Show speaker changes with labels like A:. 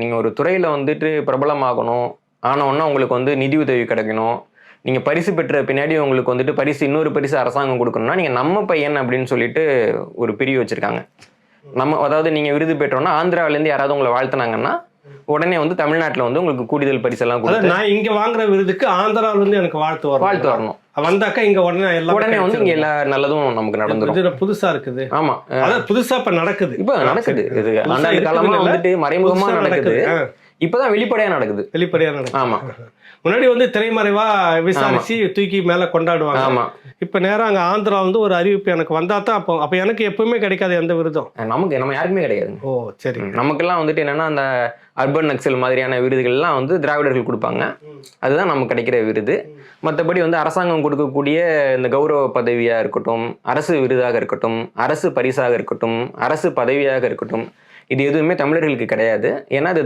A: நீங்கள் ஒரு துறையில் வந்துட்டு பிரபலமாகணும். ஆனவுடனே உங்களுக்கு வந்து நிதி உதவி கிடைக்கணும். நீங்கள் பரிசு பெற்ற பின்னாடி உங்களுக்கு வந்துட்டு பரிசு இன்னொரு பரிசு அரசாங்கம் கொடுக்கணும்னா நீங்கள் நம்ம பையன் அப்படின்னு சொல்லிட்டு ஒரு பிரிவு வச்சுருக்காங்க. நம்ம அதாவது நீங்கள் விருது பெற்றோன்னா ஆந்திராவிலேருந்து யாராவது உங்களை வாழ்த்துனாங்கன்னா உடனே வந்து தமிழ்நாட்டில் வந்து உங்களுக்கு கூடுதல் பரிசெல்லாம் கொடுத்து
B: நான் இங்க வாங்குற விருதுக்கு ஆந்திரால இருந்து எனக்கு வாழ்த்து வரும்
A: வாழ்த்து வரணும்.
B: வந்தாக்கா இங்க உடனே எல்லாம்
A: உடனே வந்து இங்கே எல்லா நல்லதும் நமக்கு நடந்துரும்.
B: இது புதுசா இருக்குது.
A: ஆமா.
B: அதான் புதுசா இப்ப நடக்குது.
A: இப்போ நடக்குது. இது ஆண்டாண்டு காலமா? வந்துட்டு மறைமுகமா நடக்குது. இப்பதான் வெளிப்படையா நடக்குது.
B: வெளிப்படையா நடக்குது.
A: ஆமா.
B: முன்னாடி வந்து திரைமறைவா விசாரிச்சு தூக்கி மேல கொண்டாடுவாங்க.
A: ஆமா.
B: இப்ப நேரா அங்க ஆந்திரா வந்து ஒரு அறிவிப்பு எனக்கு வந்தா தான் அப்போ அப்ப எனக்கு எப்பவுமே கிடைக்காது எந்த விருதும்.
A: நமக்கு நம்ம யாருக்குமே கிடையாது
B: ஓ சரி.
A: நமக்கெல்லாம் வந்துட்டு என்னன்னா அந்த அர்பன் நக்சல் மாதிரியான விருதுகள்லாம் வந்து திராவிடர்கள் கொடுப்பாங்க. அதுதான் நமக்கு கிடைக்கிற விருது. மற்றபடி வந்து அரசாங்கம் கொடுக்கக்கூடிய இந்த கௌரவ பதவியா இருக்கட்டும் அரசு விருதாக இருக்கட்டும் அரசு பரிசாக இருக்கட்டும் அரசு பதவியாக இருக்கட்டும் இது எதுவுமே தமிழர்களுக்கு கிடையாது. ஏன்னா அது